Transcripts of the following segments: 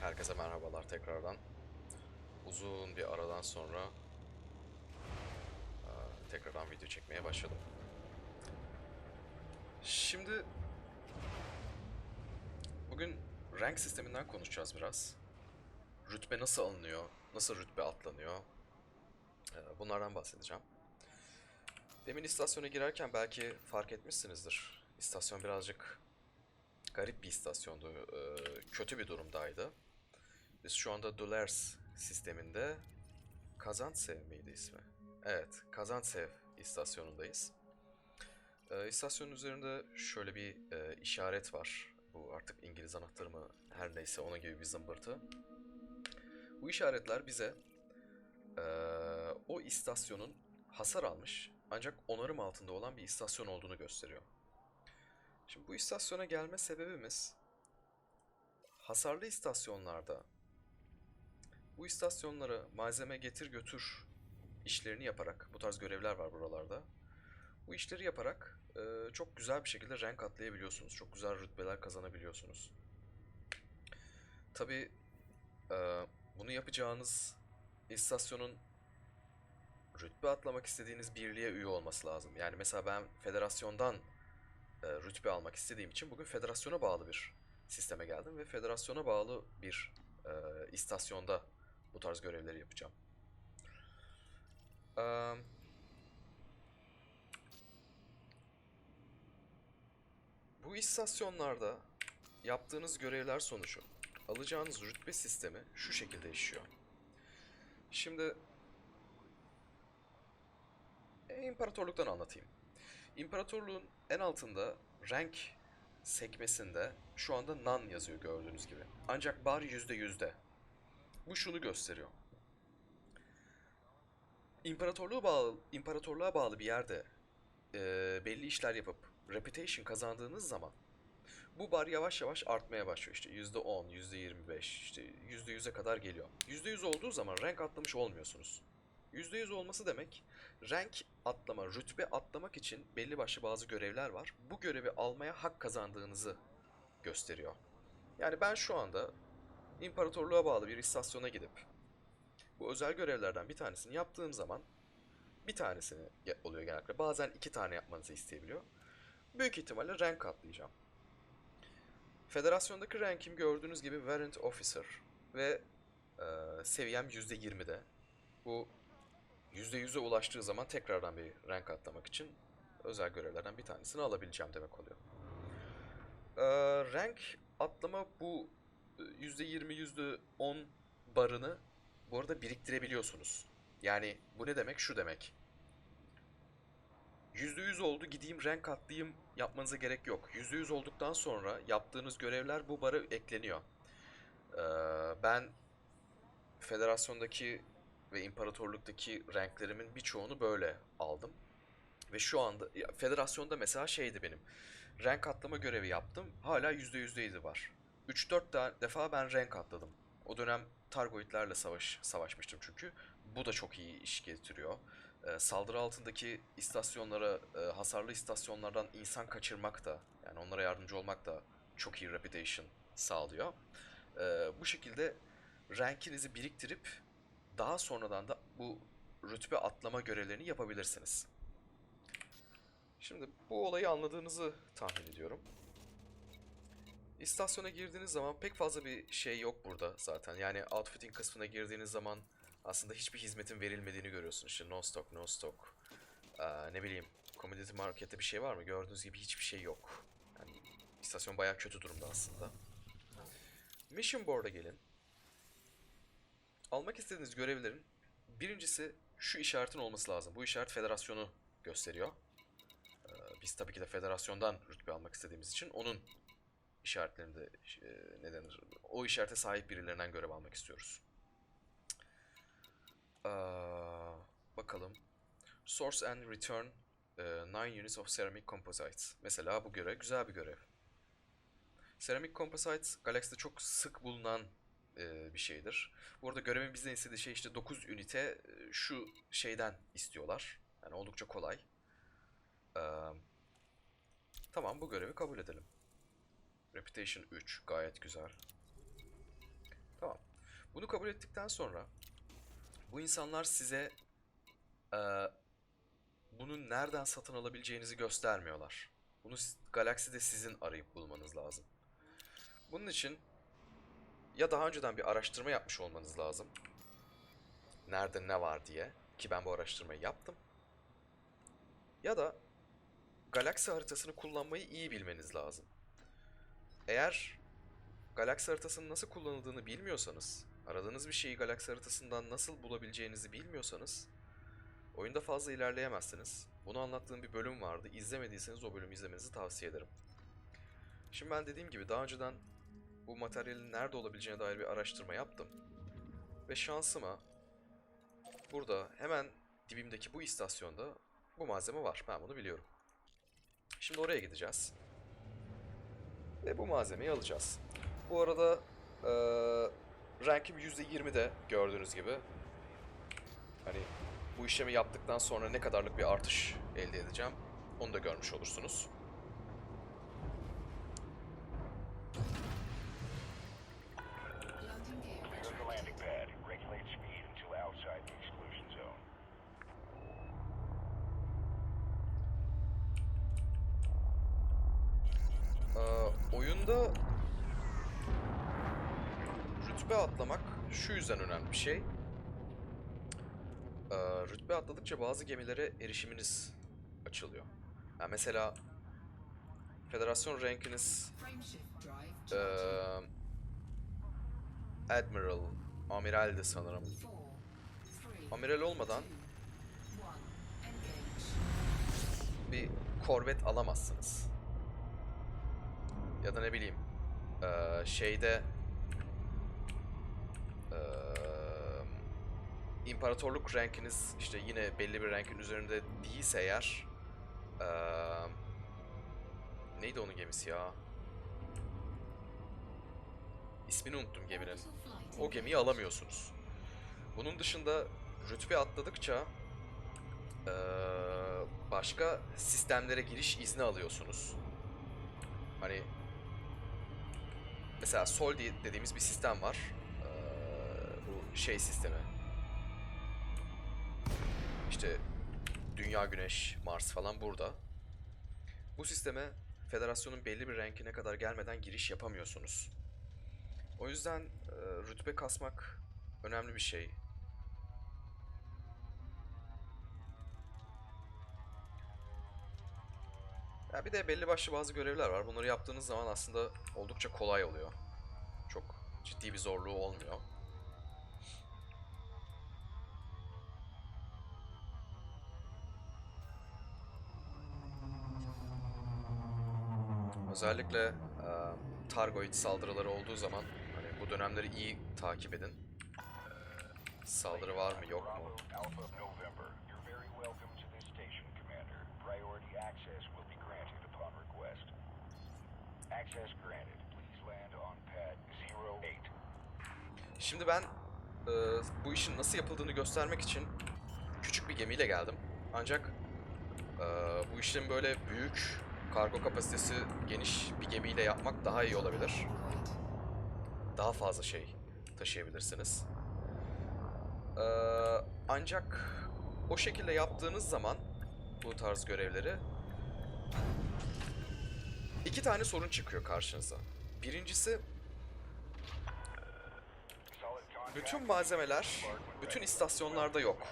Herkese merhabalar tekrardan. Uzun bir aradan sonra eee, tekrardan video çekmeye başladım. Şimdi bugün rank sisteminden konuşacağız biraz. Rütbe nasıl alınıyor, nasıl rütbe atlanıyor, eee, bunlardan bahsedeceğim. Demin istasyona girerken belki fark etmişsinizdir. İstasyon birazcık garip bir istasyondu. Ee, kötü bir durumdaydı. Biz şu anda Dulers sisteminde Kazantsev miydi ismi? Evet, Kazantsev istasyonundayız. Ee, istasyonun üzerinde şöyle bir e, işaret var. Bu artık İngiliz anahtarı mı her neyse onun gibi bir zımbırtı. Bu işaretler bize e, o istasyonun hasar almış ancak onarım altında olan bir istasyon olduğunu gösteriyor. Şimdi bu istasyona gelme sebebimiz hasarlı istasyonlarda bu istasyonlara malzeme getir götür işlerini yaparak bu tarz görevler var buralarda. Bu işleri yaparak e, çok güzel bir şekilde rank atlayabiliyorsunuz. Çok güzel rütbeler kazanabiliyorsunuz. Tabi bunu yapacağınız istasyonun rütbe atlamak istediğiniz birliğe üye olması lazım. Yani mesela ben federasyondan e, rütbe almak istediğim için bugün federasyona bağlı bir sisteme geldim ve federasyona bağlı bir e, istasyonda bu tarz görevleri yapacağım. Eee, bu istasyonlarda yaptığınız görevler sonucu alacağınız rütbe sistemi şu şekilde işliyor. Şimdi e, imparatorluktan anlatayım. İmparatorluğun en altında rank sekmesinde şu anda nan yazıyor gördüğünüz gibi. Ancak bar yüzde yüzde. Bu şunu gösteriyor. İmparatorluğa bağlı, imparatorluğa bağlı bir yerde e, belli işler yapıp reputation kazandığınız zaman bu bar yavaş yavaş artmaya başlıyor işte yüzde on, yüzde yirmi beş, işte yüzde yüze kadar geliyor. Yüzde yüz olduğu zaman rank atlamış olmuyorsunuz. %100 olması demek rank atlama, rütbe atlamak için belli başlı bazı görevler var. Bu görevi almaya hak kazandığınızı gösteriyor. Yani ben şu anda imparatorluğa bağlı bir istasyona gidip bu özel görevlerden bir tanesini yaptığım zaman bir tanesini oluyor genellikle. Bazen iki tane yapmanızı isteyebiliyor. Büyük ihtimalle rank atlayacağım. Federasyondaki rankim gördüğünüz gibi Warrant Officer ve e, seviyem %20'de. Bu %100'e ulaştığı zaman tekrardan bir rank atlamak için özel görevlerden bir tanesini alabileceğim demek oluyor. Ee, rank atlama bu e, %20, %10 barını bu arada biriktirebiliyorsunuz. Yani bu ne demek? Şu demek. %100 oldu gideyim rank atlayayım yapmanıza gerek yok. %100 olduktan sonra yaptığınız görevler bu bara ekleniyor. Ee, ben federasyondaki ve imparatorluktaki renklerimin birçoğunu böyle aldım. Ve şu anda federasyonda mesela şeydi benim. Renk atlama görevi yaptım. Hala %100'deydi var. 3-4 tane defa ben renk atladım. O dönem Targoidlerle savaş savaşmıştım çünkü. Bu da çok iyi iş getiriyor. Ee, saldırı altındaki istasyonlara, e, hasarlı istasyonlardan insan kaçırmak da, yani onlara yardımcı olmak da çok iyi reputation sağlıyor. Ee, bu şekilde rankinizi biriktirip daha sonradan da bu rütbe atlama görevlerini yapabilirsiniz. Şimdi bu olayı anladığınızı tahmin ediyorum. İstasyona girdiğiniz zaman pek fazla bir şey yok burada zaten. Yani outfitting kısmına girdiğiniz zaman aslında hiçbir hizmetin verilmediğini görüyorsunuz. İşte no stock, no stock. Ee, ne bileyim, commodity markette bir şey var mı? Gördüğünüz gibi hiçbir şey yok. Yani istasyon bayağı kötü durumda aslında. Mission Board'a gelin almak istediğiniz görevlerin birincisi şu işaretin olması lazım. Bu işaret federasyonu gösteriyor. Ee, biz tabii ki de federasyondan rütbe almak istediğimiz için onun işaretlerinde e, ne? O işarete sahip birilerinden görev almak istiyoruz. Aa, bakalım. Source and return 9 units of ceramic composites. Mesela bu görev güzel bir görev. Ceramic composites Galaxy'de çok sık bulunan e, bir şeydir. Bu arada görevin bizden istediği şey işte 9 ünite e, şu şeyden istiyorlar. Yani oldukça kolay. Ee, tamam bu görevi kabul edelim. Reputation 3. Gayet güzel. Tamam. Bunu kabul ettikten sonra bu insanlar size eee bunu nereden satın alabileceğinizi göstermiyorlar. Bunu galakside sizin arayıp bulmanız lazım. Bunun için ya daha önceden bir araştırma yapmış olmanız lazım. Nerede ne var diye ki ben bu araştırmayı yaptım. Ya da galaksi haritasını kullanmayı iyi bilmeniz lazım. Eğer galaksi haritasının nasıl kullanıldığını bilmiyorsanız, aradığınız bir şeyi galaksi haritasından nasıl bulabileceğinizi bilmiyorsanız oyunda fazla ilerleyemezsiniz. Bunu anlattığım bir bölüm vardı. İzlemediyseniz o bölümü izlemenizi tavsiye ederim. Şimdi ben dediğim gibi daha önceden bu materyalin nerede olabileceğine dair bir araştırma yaptım. Ve şansıma burada hemen dibimdeki bu istasyonda bu malzeme var. Ben bunu biliyorum. Şimdi oraya gideceğiz. Ve bu malzemeyi alacağız. Bu arada eee rankim %20'de gördüğünüz gibi. Hani bu işlemi yaptıktan sonra ne kadarlık bir artış elde edeceğim onu da görmüş olursunuz. Oyunda rütbe atlamak şu yüzden önemli bir şey. Ee, rütbe atladıkça bazı gemilere erişiminiz açılıyor. Yani mesela federasyon rankiniz ee, Admiral, Amiral'di sanırım. four, three, Amiral olmadan bir korvet alamazsınız. Ya da ne bileyim eee, şeyde eee, imparatorluk rankiniz işte yine belli bir rankin üzerinde değilse eğer eee, neydi onun gemisi ya? İsmini unuttum geminin. O gemiyi alamıyorsunuz. Bunun dışında rütbe atladıkça eee, başka sistemlere giriş izni alıyorsunuz. Hani mesela Sol dediğimiz bir sistem var. Eee, bu şey sistemi. İşte Dünya, Güneş, Mars falan burada. Bu sisteme federasyonun belli bir rankine kadar gelmeden giriş yapamıyorsunuz. O yüzden e, rütbe kasmak önemli bir şey. Ya bir de belli başlı bazı görevler var. Bunları yaptığınız zaman aslında oldukça kolay oluyor. Çok ciddi bir zorluğu olmuyor. Özellikle e, Targoid saldırıları olduğu zaman hani bu dönemleri iyi takip edin. Saldırı var mı yok mu? Şimdi ben e, bu işin nasıl yapıldığını göstermek için küçük bir gemiyle geldim. Ancak e, bu işlemi böyle büyük, kargo kapasitesi geniş bir gemiyle yapmak daha iyi olabilir. Daha fazla şey taşıyabilirsiniz. E, ancak o şekilde yaptığınız zaman bu tarz görevleri iki tane sorun çıkıyor karşınıza. Birincisi bütün malzemeler bütün istasyonlarda yok.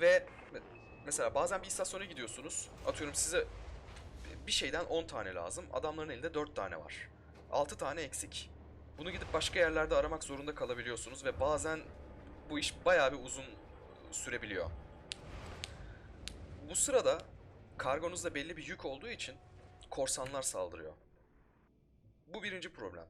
Ve me- mesela bazen bir istasyona gidiyorsunuz. Atıyorum size bir şeyden 10 tane lazım. Adamların elinde 4 tane var. 6 tane eksik. Bunu gidip başka yerlerde aramak zorunda kalabiliyorsunuz ve bazen bu iş bayağı bir uzun sürebiliyor. Bu sırada kargonuzda belli bir yük olduğu için korsanlar saldırıyor. Bu birinci problem.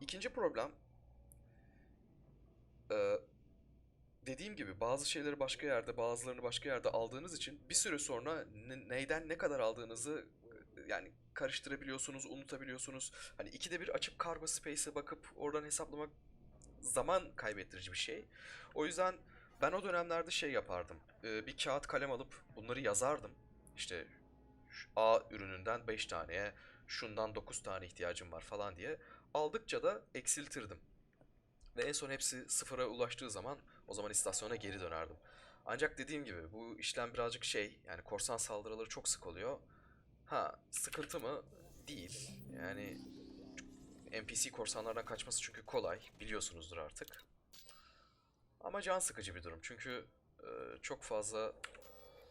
İkinci problem ee, dediğim gibi bazı şeyleri başka yerde, bazılarını başka yerde aldığınız için bir süre sonra ne- neyden ne kadar aldığınızı e, yani karıştırabiliyorsunuz, unutabiliyorsunuz. Hani ikide bir açıp Cargo Space'e bakıp oradan hesaplamak zaman kaybettirici bir şey. O yüzden ben o dönemlerde şey yapardım. Ee, bir kağıt kalem alıp bunları yazardım. İşte A ürününden 5 taneye, şundan 9 tane ihtiyacım var falan diye aldıkça da eksiltirdim. Ve en son hepsi sıfıra ulaştığı zaman o zaman istasyona geri dönerdim. Ancak dediğim gibi bu işlem birazcık şey yani korsan saldırıları çok sık oluyor. Ha sıkıntı mı? Değil. Yani NPC korsanlardan kaçması çünkü kolay biliyorsunuzdur artık. Ama can sıkıcı bir durum çünkü e, çok fazla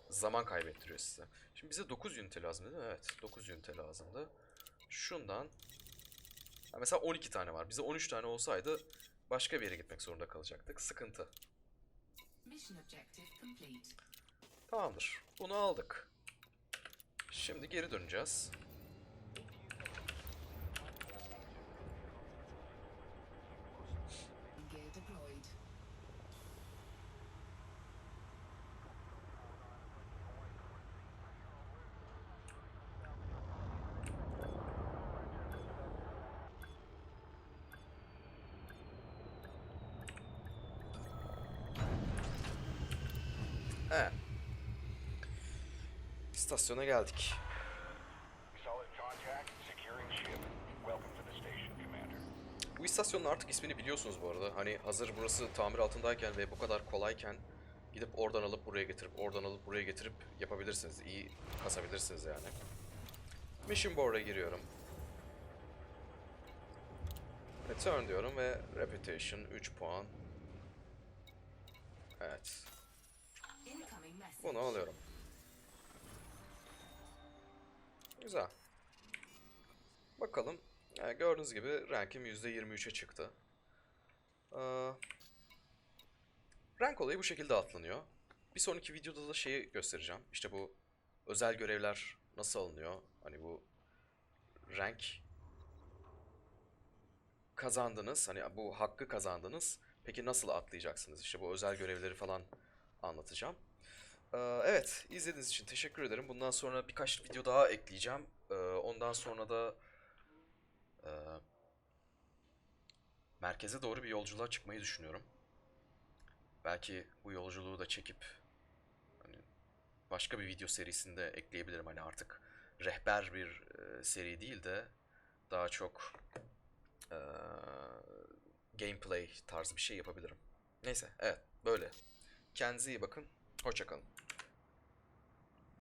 zaman kaybettiriyor size. Şimdi bize 9 ünite lazım değil mi? Evet 9 ünite lazımdı. Şundan mesela 12 tane var. Bize 13 tane olsaydı başka bir yere gitmek zorunda kalacaktık. Sıkıntı. Tamamdır. Bunu aldık. Şimdi geri döneceğiz. Station, Commander. Bu istasyonun artık ismini biliyorsunuz bu arada. Hani hazır burası tamir altındayken ve bu kadar kolayken gidip oradan alıp buraya getirip oradan alıp buraya getirip yapabilirsiniz. İyi kasabilirsiniz yani. Mission Board'a giriyorum. Return diyorum ve Reputation 3 puan. Evet. Bunu alıyorum. Güzel. Bakalım. Yani gördüğünüz gibi rankim %23'e çıktı. Ee, rank olayı bu şekilde atlanıyor. Bir sonraki videoda da şeyi göstereceğim. İşte bu özel görevler nasıl alınıyor? Hani bu rank kazandınız. Hani bu hakkı kazandınız. Peki nasıl atlayacaksınız? İşte bu özel görevleri falan anlatacağım. Ee, Evet, izlediğiniz için teşekkür ederim. Bundan sonra birkaç video daha ekleyeceğim. Ee, Ondan sonra da e, merkeze doğru bir yolculuğa çıkmayı düşünüyorum. Belki bu yolculuğu da çekip hani başka bir video serisinde ekleyebilirim. Hani artık rehber bir e, seri değil de daha çok e, gameplay tarzı bir şey yapabilirim. Neyse, evet böyle. Kendinize iyi bakın. Hoşçakalın.